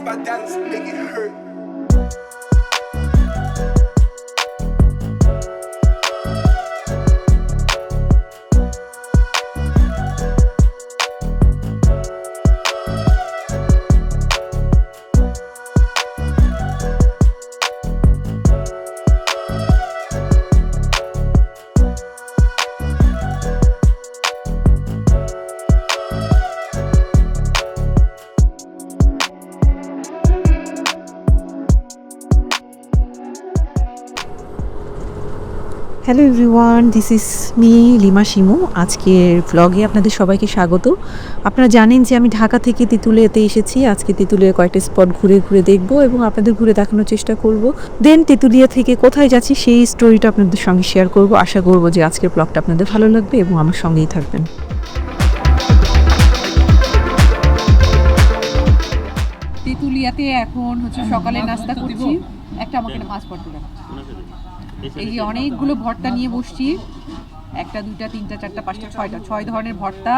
by Dallas, make it hurt. Hello everyone this is me Lima Shimu. আজকের ভ্লগে আপনাদের সবাইকে স্বাগত। আপনারা জানেন যে আমি ঢাকা থেকে তেঁতুলিয়াতে এসেছি। আজকে তেঁতুলিয়া কয়েকটা স্পট ঘুরে ঘুরে দেখব এবং আপনাদের ঘুরে দেখানোর চেষ্টা করব। দেন তেঁতুলিয়া থেকে কোথায় যাচ্ছি সেই স্টোরিটা আপনাদের সঙ্গে শেয়ার করব। আশা করব যে আজকের ব্লগটা আপনাদের ভালো লাগবে এবং আমার সঙ্গেই থাকবেন। তেঁতুলিয়াতে এখন হচ্ছে সকালে নাস্তা করছি। একটা আমাকে মাছ দাও। এই যে অনেকগুলো ভর্তা নিয়ে বসছি। একটা দুইটা তিনটা চারটা পাঁচটা ছয়টা। ছয় ধরনের ভর্তা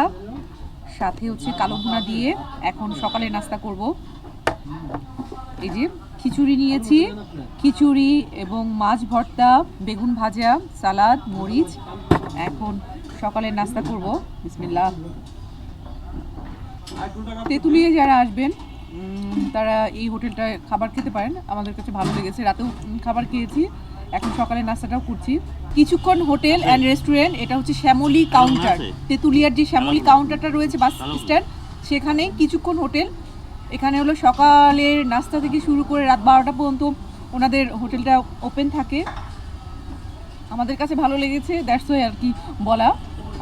সাথে হচ্ছে কালো ভুনা দিয়ে এখন সকালে নাস্তা করব। এই যে খিচুড়ি নিয়েছি। খিচুড়ি এবং মাছ ভর্তা বেগুন ভাজা সালাদ মরিচ। এখন সকালে নাস্তা করব। বিসমিল্লাহ। তেঁতুলিয়ে যারা আসবেন তারা এই হোটেলটায় খাবার খেতে পারেন। আমাদের কাছে ভালো লেগেছে। রাতেও খাবার খেয়েছি। এখন সকালে নাস্তাটাও করছি। কিছুক্ষণ হোটেল অ্যান্ড রেস্টুরেন্ট এটা হচ্ছে শ্যামলী কাউন্টার তেঁতুলিয়ার যে শ্যামলী কাউন্টারটা রয়েছে বাস স্ট্যান্ড সেখানে কিছুক্ষণ হোটেল। এখানে হলো সকালের নাস্তা থেকে শুরু করে রাত বারোটা পর্যন্ত ওনাদের হোটেলটা ওপেন থাকে। আমাদের কাছে ভালো লেগেছে দ্যাটস ওয়াই আর কি বলা।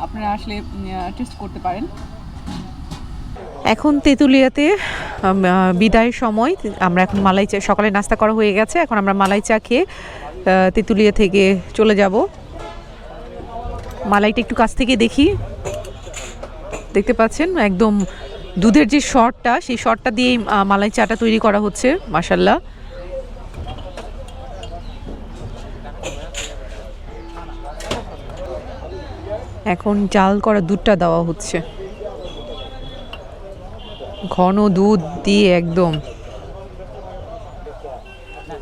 আপনারা আসলে টেস্ট করতে পারেন। এখন তেঁতুলিয়াতে বিদায়ের সময়। আমরা এখন মালাই চা সকালে নাস্তা করা হয়ে গেছে। এখন আমরা মালাই চা খেয়ে তেঁতুলিয়া থেকে চলে যাব। মালাইটা একটু কাছ থেকে দেখি। দেখতে পাচ্ছেন, একদম দুধের যে শর্টটা সেই শর্টটা দিয়েই মালাই চাটা তৈরি করা হচ্ছে মাসাল্লাহ এখন জাল করা দুধটা দেওয়া হচ্ছে। ঘন দুধ দিয়ে একদম।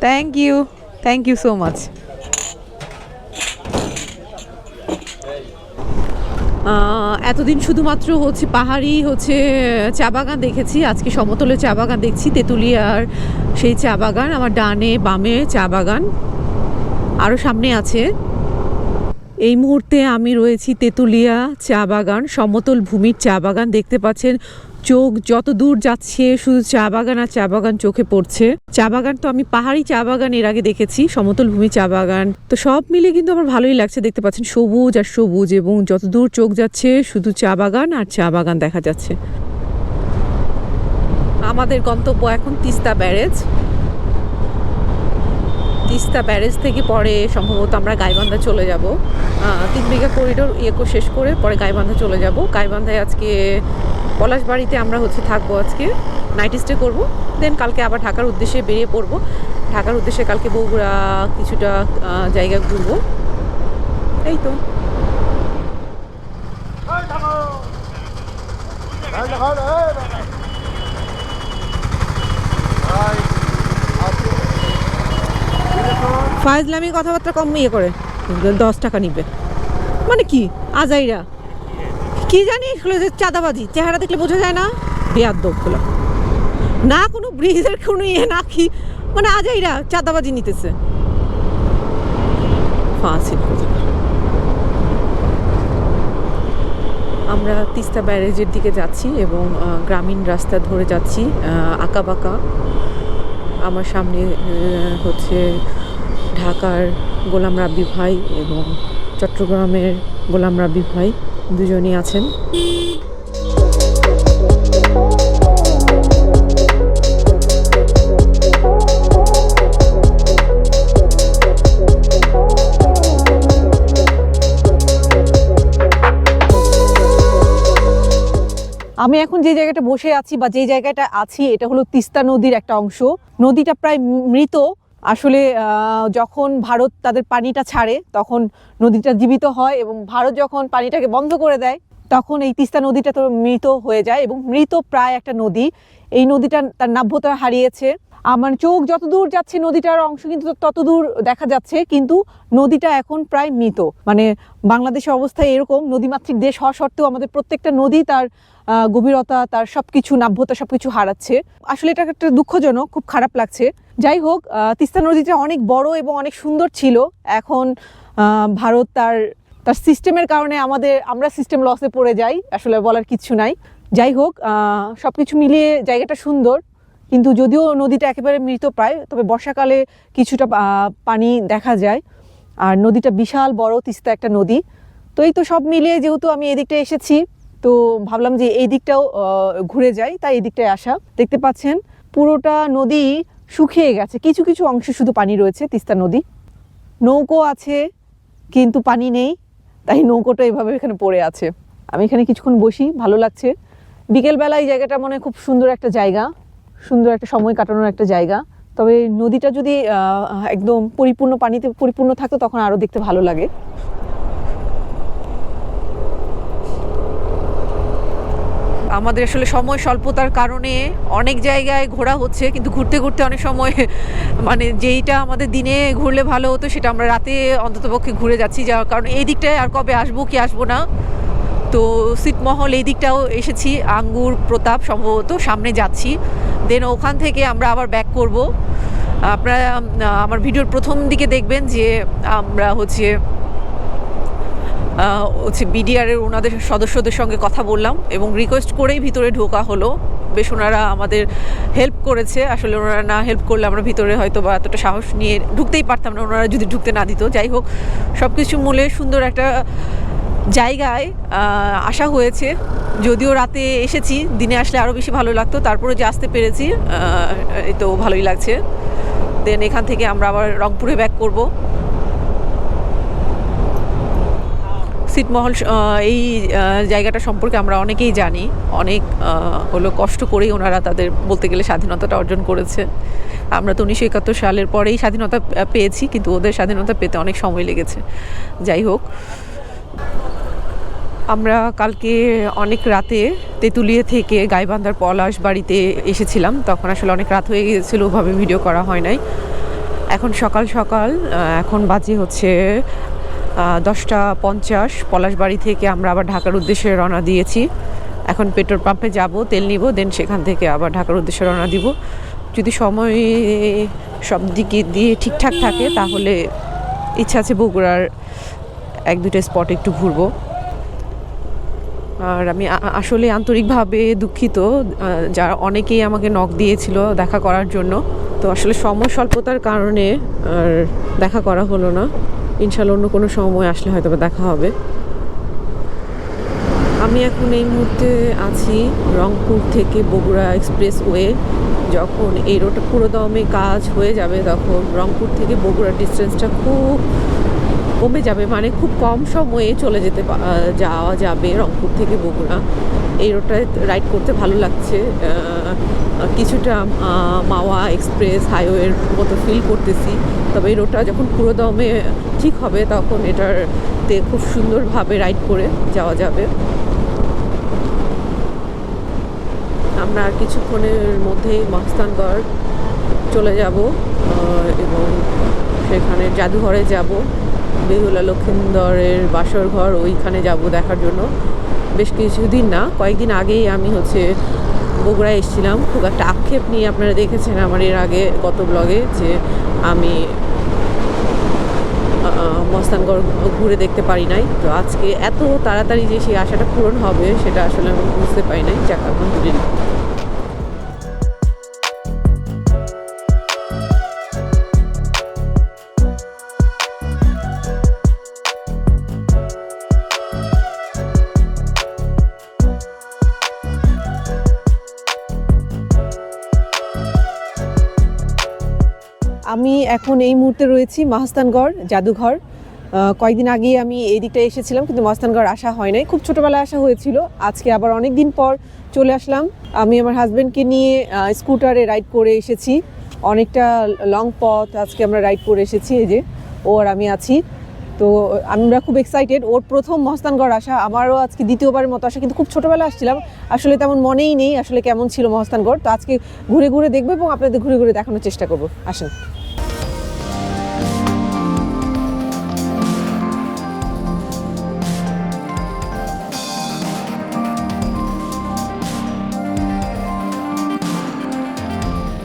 Thank you thank you so much এতদিন শুধুমাত্র হচ্ছে পাহাড়ি হচ্ছে চা বাগান দেখেছি। আজকে সমতলে চা বাগান দেখছি তেঁতুলিয়ার সেই চা বাগান, আমার ডানে বামে চা বাগান। আরও সামনে আছে। এই মুহূর্তে আমি রয়েছি তেঁতুলিয়া চা বাগান, সমতল ভূমির চা বাগান। দেখতে পাচ্ছেন চোখ যত দূর যাচ্ছে, শুধু চা বাগান আর চা বাগান চোখে পড়ছে। চা বাগান তো আমি পাহাড়ি চা বাগান এর আগে দেখেছি, সমতল ভূমি চা বাগান। তো সব মিলে কিন্তু আমার ভালোই লাগছে। দেখতে পাচ্ছেন সবুজ আর সবুজ এবং যত দূর চোখ যাচ্ছে, শুধু চা বাগান আর চা বাগান দেখা যাচ্ছে। আমাদের গন্তব্য এখন তিস্তা ব্যারেজ। তিস্তা ব্যারেজ থেকে পরে সম্ভবত আমরা গাইবান্ধা চলে যাব। তিন বিঘা করিডোর ইয়েকো শেষ করে পরে গাইবান্ধা চলে যাব। গাইবান্ধায় আজকে পলাশবাড়িতে আমরা হচ্ছে থাকব আজকে। নাইট স্টে করব দেন কালকে আবার ঢাকার উদ্দেশ্যে বেরিয়ে পড়ব। ঢাকার উদ্দেশ্যে কালকে বগুড়া কিছুটা জায়গা ঘুরবো। এই তো। ফাইজলামি কথাবার্তা কম ইয়ে করে। দশ টাকা নিবে। মানে কি? আজাইরা। কি জানি? যে চাঁদাবাজি। চেহারা দেখলে বোঝা যায় না। বেয়াদবগুলো না কোনো ব্রিজের কোনো ইয়ে না কি। মানে আজাইরা চাঁদাবাজি নিতেছে। আমরা তিস্তা ব্যারেজের দিকে যাচ্ছি এবং গ্রামীণ রাস্তা ধরে যাচ্ছি আঁকা বাঁকা আমার সামনে হচ্ছে ঢাকার গোলাম রাব্বি ভাই এবং চট্টগ্রামের গোলাম রাব্বি ভাই দুজনই আছেন। আমি এখন যে জায়গাটা বসে আছি বা যে জায়গাটা আছি, এটা হলো তিস্তা নদীর একটা অংশ। নদীটা প্রায় মৃত। আসলে যখন ভারত তাদের পানিটা ছাড়ে, তখন নদীটা জীবিত হয় এবং ভারত যখন পানিটাকে বন্ধ করে দেয়, তখন এই তিস্তা নদীটা তো মৃত হয়ে যায় এবং মৃত প্রায় একটা নদী। এই নদীটা তার নাভ্যতা হারিয়েছে। আমার চোখ যত দূর যাচ্ছে নদীটার অংশ কিন্তু তত দূর দেখা যাচ্ছে, কিন্তু নদীটা এখন প্রায় মৃত। মানে বাংলাদেশের অবস্থা এরকম, নদীমাতৃক দেশ হওয়া সত্ত্বেও আমাদের প্রত্যেকটা নদী তার গভীরতা, তার সবকিছু নাভ্যতা সবকিছু হারাচ্ছে। আসলে এটা একটা দুঃখজনক, খুব খারাপ লাগছে। যাই হোক তিস্তা নদীটা অনেক বড় এবং অনেক সুন্দর ছিল। এখন ভারত তার তার সিস্টেমের কারণে আমাদের, আমরা সিস্টেম লসে পড়ে যাই, আসলে বলার কিছু নাই। যাই হোক সব কিছু মিলিয়ে জায়গাটা সুন্দর, কিন্তু যদিও নদীটা একেবারে মৃত প্রায়, তবে বর্ষাকালে কিছুটা পানি দেখা যায়। আর নদীটা বিশাল বড়, তিস্তা একটা নদী। তো এই তো সব মিলিয়ে যেহেতু আমি এদিকটা এসেছি, তো ভাবলাম যে এই দিকটাও ঘুরে যাই, তাই এই দিকটায় আসা। দেখতে পাচ্ছেন, পুরোটা নদী শুকিয়ে গেছে। কিছু কিছু অংশে শুধু পানি রয়েছে, তিস্তা নদী। নৌকো আছে, কিন্তু পানি নেই, তাই নৌকোটা এভাবে এখানে পড়ে আছে। আমি এখানে কিছুক্ষণ বসি, ভালো লাগছে। বিকেলবেলা এই জায়গাটা মনে খুব সুন্দর একটা জায়গা, সুন্দর একটা সময় কাটানোর একটা জায়গা। তবে নদীটা যদি একদম পরিপূর্ণ পানিতে পরিপূর্ণ থাকতো, তখন আরও দেখতে ভালো লাগে। আমাদের আসলে সময় স্বল্পতার কারণে অনেক জায়গায় ঘোরা হচ্ছে, কিন্তু ঘুরতে ঘুরতে অনেক সময় মানে যেইটা আমাদের দিনে ঘুরলে ভালো হতো সেটা আমরা রাতে অন্ততপক্ষে ঘুরে যাচ্ছি। যাওয়ার কারণ এই দিকটায় আর কবে আসব, কি আসব না। তো সিটমহল এই দিকটাও এসেছি, আঙ্গুর, প্রতাপ সম্ভবত সামনে যাচ্ছি। দেন ওখান থেকে আমরা আবার ব্যাক করব। আপনারা আমার ভিডিওর প্রথম দিকে দেখবেন যে আমরা হচ্ছে হচ্ছে বিডিআরের ওনাদের সদস্যদের সঙ্গে কথা বললাম এবং রিকোয়েস্ট করেই ভিতরে ঢোকা হলো। বেশ ওনারা আমাদের হেল্প করেছে। আসলে ওনারা না হেল্প করলে আমরা ভিতরে হয়তো বা এতটা সাহস নিয়ে ঢুকতেই পারতাম না, ওনারা যদি ঢুকতে না দিত। যাই হোক সব কিছু মূলে সুন্দর একটা জায়গায় আসা হয়েছে। যদিও রাতে এসেছি, দিনে আসলে আরও বেশি ভালো লাগতো। তারপরে যে আসতে পেরেছি এই তো ভালোই লাগছে। দেন এখান থেকে আমরা আবার রংপুরে ব্যাক করব। ছিটমহল এই জায়গাটা সম্পর্কে আমরা অনেকেই জানি। অনেক হলো কষ্ট করেই ওনারা তাদের বলতে গেলে স্বাধীনতাটা অর্জন করেছে। আমরা তো উনিশশো একাত্তর সালের পরেই স্বাধীনতা পেয়েছি, কিন্তু ওদের স্বাধীনতা পেতে অনেক সময় লেগেছে। যাই হোক, আমরা কালকে অনেক রাতে তেঁতুলিয়া থেকে গাইবান্ধার পলাশ বাড়িতে এসেছিলাম। তখন আসলে অনেক রাত হয়ে গিয়েছিল, ওভাবে ভিডিও করা হয় নাই। এখন সকাল সকাল এখন বাজে হচ্ছে দশটা পঞ্চাশ, পলাশবাড়ি থেকে আমরা আবার ঢাকার উদ্দেশ্যে রওনা দিয়েছি। এখন পেট্রোল পাম্পে যাব, তেল নিব দেন সেখান থেকে আবার ঢাকার উদ্দেশ্যে রওনা দিব। যদি সময় সব দিকে দিয়ে ঠিকঠাক থাকে, তাহলে ইচ্ছা আছে বগুড়ার এক দুটো স্পট একটু ঘুরবো। আর আমি আসলে আন্তরিকভাবে দুঃখিত যারা অনেকেই আমাকে নখ দিয়েছিল দেখা করার জন্য। তো আসলে সময় স্বল্পতার কারণে আর দেখা করা হলো না। ইনশাল্লাহ অন্য কোনো সময় আসলে হয়তো বা দেখা হবে। আমি এখন এই মুহূর্তে আছি রংপুর থেকে বগুড়া এক্সপ্রেসওয়ে। যখন এই রোডটা পুরো দমে কাজ হয়ে যাবে তখন রংপুর থেকে বগুড়ার ডিস্টেন্সটা খুব কমে যাবে। মানে খুব কম সময়ে চলে যেতে যাওয়া যাবে রংপুর থেকে বগুড়া। এই রোডটায় রাইড করতে ভালো লাগছে কিছুটা মাওয়া এক্সপ্রেস হাইওয়ের মতো ফিল করতেছি। তবে এই রোডটা যখন পুরো দমে ঠিক হবে, তখন এটারতে খুব সুন্দরভাবে রাইড করে যাওয়া যাবে। আমরা আর কিছুক্ষণের মধ্যেই মহস্তানগড় চলে যাব এবং সেখানে জাদুঘরে যাব, বেহুলা লক্ষিন্দরের বাসর ঘর ওইখানে যাব দেখার জন্য। বেশ কিছুদিন না, কয়েকদিন আগেই আমি হচ্ছে বগুড়ায় এসেছিলাম। খুব একটা আক্ষেপ নিয়ে আপনারা দেখেছেন আমার এর আগে গত ব্লগে যে আমি মস্তানগড় ঘুরে দেখতে পারি নাই। তো আজকে এত তাড়াতাড়ি যে সেই আশাটা পূরণ হবে, সেটা আসলে আমি বুঝতে পারি নাই। যাক, আলহামদুলিল্লাহ। এখন এই মুহূর্তে রয়েছি মহাস্তানগড় জাদুঘর। কয়েকদিন আগেই আমি এই দিকটা এসেছিলাম, কিন্তু মহাস্তানগড় আসা হয় নাই। খুব ছোটোবেলায় আসা হয়েছিল। আজকে আবার অনেক দিন পর চলে আসলাম। আমি আমার হাজব্যান্ডকে নিয়ে স্কুটারে রাইড করে এসেছি। অনেকটা লং পথ আজকে আমরা রাইড করে এসেছি, এই যে ও আর আমি আছি। তো আমরা খুব এক্সাইটেড ওর প্রথম মহস্তানগড় আসা, আমারও আজকে দ্বিতীয়বারের মতো আসা, কিন্তু খুব ছোটোবেলা আসছিলাম। আসলে তেমন মনেই নেই আসলে কেমন ছিল মহস্তানগড় তো আজকে ঘুরে ঘুরে দেখব এবং আপনাদের ঘুরে ঘুরে দেখানোর চেষ্টা করব। আসেন।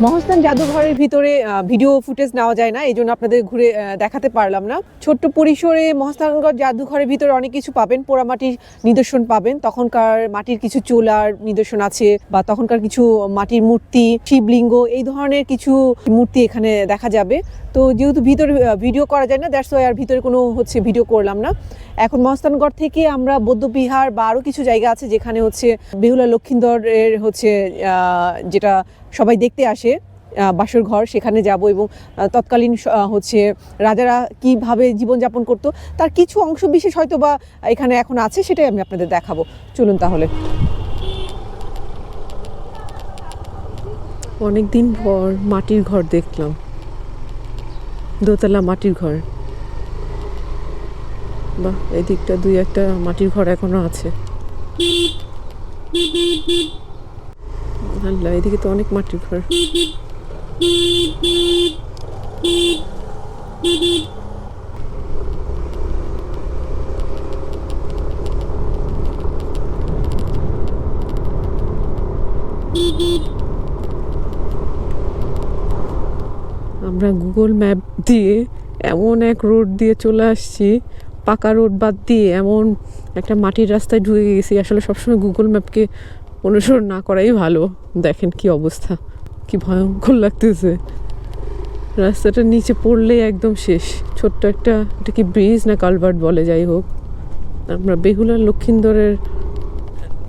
মহস্থান জাদুঘরের ভিতরে ভিডিও ফুটেজ নেওয়া যায় না, এই জন্য আপনাদের ঘুরে দেখাতে পারলাম না। ছোট্ট পরিসরে মহস্থানগড় জাদুঘরের ভিতরে অনেক কিছু পাবেন, পোড়ামাটির নিদর্শন পাবেন। তখনকার মাটির কিছু চোলার নিদর্শন আছে বা তখনকার কিছু মাটির মূর্তি, শিবলিঙ্গ, এই ধরনের কিছু মূর্তি এখানে দেখা যাবে। তো যেহেতু ভিতরে ভিডিও করা যায় না দ্যাটস ওয়াই আর ভিতরে কোনো হচ্ছে ভিডিও করলাম না। এখন মহস্থানগড় থেকে আমরা বৌদ্ধবিহার বা আরও কিছু জায়গা আছে যেখানে হচ্ছে বেহুলা লক্ষিন্দরের হচ্ছে যেটা সবাই দেখতে আসে। বাসর ঘর, সেখানে যাব এবং তৎকালীন হচ্ছে রাজারা কীভাবে জীবনযাপন করতো, তার কিছু অংশ বিশেষ হয়তো বা এখানে এখন আছে, সেটাই আমি আপনাদের দেখাবো। চলুন তাহলে। অনেক দিন পর মাটির ঘর দেখলাম। দোতলা মাটির ঘর। বাহ, এদিকটা দুই একটা মাটির ঘর এখনও আছে। আল্লাহ, এদিকে তো অনেক মাটির ঘর। আমরা গুগল ম্যাপ দিয়ে এমন এক রোড দিয়ে চলে আসছি। পাকা রোড বাদ দিয়ে এমন একটা মাটির রাস্তায় ঢুকে গেছি। আসলে সবসময় গুগল ম্যাপকে অনুসরণ না করাই ভালো। দেখেন কি অবস্থা। কি ভয়ঙ্কর লাগতেছে। রাস্তাটার নিচে পড়লেই একদম শেষ। ছোট্ট একটা, এটা কি ব্রিজ না কালভার্ট বলে, যাই হোক। আমরা বেহুলার লক্ষিন্দরের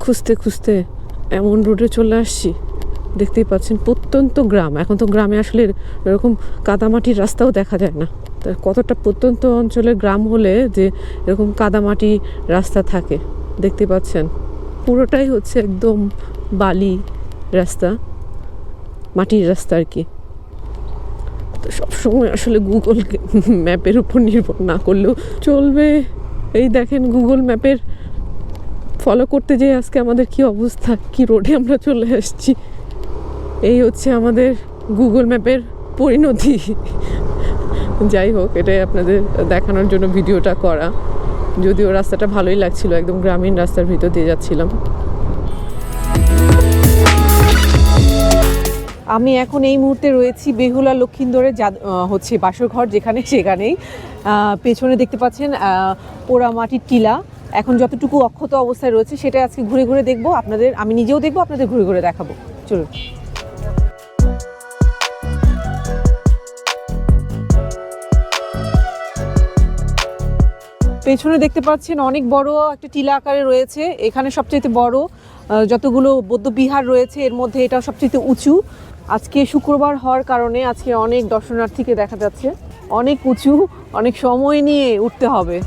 খুঁজতে খুঁজতে এমন রোডে চলে আসছি। দেখতেই পাচ্ছেন প্রত্যন্ত গ্রাম। এখন তো গ্রামে আসলে এরকম কাদামাটির রাস্তাও দেখা যায় না। তা কতটা প্রত্যন্ত অঞ্চলে গ্রাম হলে যে এরকম কাদামাটি রাস্তা থাকে, দেখতে পাচ্ছেন। পুরোটাই হচ্ছে একদম বালি রাস্তা। মাটির রাস্তা আর কি। তো সবসময় আসলে গুগল ম্যাপের উপর নির্ভর না করলেও চলবে। এই দেখেন গুগল ম্যাপের ফলো করতে যেয়ে আজকে আমাদের কি অবস্থা, কি রোডে আমরা চলে আসছি। এই হচ্ছে আমাদের গুগল ম্যাপের পরিণতি। যাই হোক, এটাই আপনাদের দেখানোর জন্য ভিডিওটা করা। যদিও রাস্তাটা ভালোই লাগছিল, একদম গ্রামীণ রাস্তার ভিতর দিয়ে যাচ্ছিলাম। আমি এখন এই মুহূর্তে রয়েছি বেহুলা লক্ষিন্দরের জাদ- আহ, হচ্ছে বাসরঘর যেখানে সেখানেই। পেছনে দেখতে পাচ্ছেন পোড়া মাটির টিলা। এখন যতটুকু অক্ষত অবস্থায় রয়েছে সেটা আজকে ঘুরে ঘুরে দেখব। আপনাদের আমি নিজেও দেখব আপনাদের ঘুরে ঘুরে দেখাবো। চলুন। পেছনে দেখতে পাচ্ছেন অনেক বড় একটা টিলা আকারে রয়েছে। এখানে সবচেয়ে বড় যতগুলো বৌদ্ধ বিহার রয়েছে এর মধ্যে এটা সবচেয়ে উঁচু। আজকে শুক্রবার হওয়ার কারণে আজকে অনেক দর্শনার্থীকে দেখা যাচ্ছে। অনেক উঁচু, অনেক সময় নিয়ে উঠতে হবে।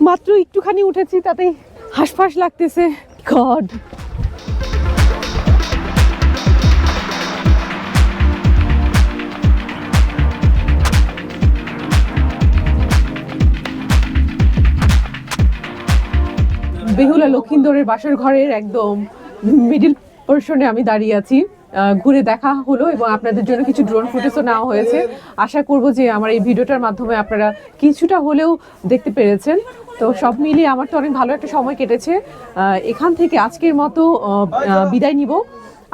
মাত্র একটুখানি উঠেছি, তাতেই হাঁসফাঁস লাগতেছে। গড! বেহুলা লক্ষিন্দরের বাসর ঘরের একদম মিডিল পোর্শনে আমি দাঁড়িয়ে আছি। ঘুরে দেখা হলো এবং আপনাদের জন্য কিছু ড্রোন ফুটেজও নেওয়া হয়েছে। আশা করব যে আমার এই ভিডিওটার মাধ্যমে আপনারা কিছুটা হলেও দেখতে পেরেছেন। তো সব মিলিয়ে আমার তো অনেক ভালো একটা সময় কেটেছে। এখান থেকে আজকের মতো বিদায় নিব।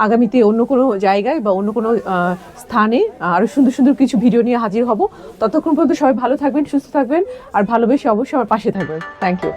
আগামীতে অন্য কোনো জায়গায় বা অন্য কোনো স্থানে আরও সুন্দর সুন্দর কিছু ভিডিও নিয়ে হাজির হব। ততক্ষণ পর্যন্ত সবাই ভালো থাকবেন, সুস্থ থাকবেন। আর ভালোবেসে অবশ্যই আমার পাশে থাকবেন। Thank you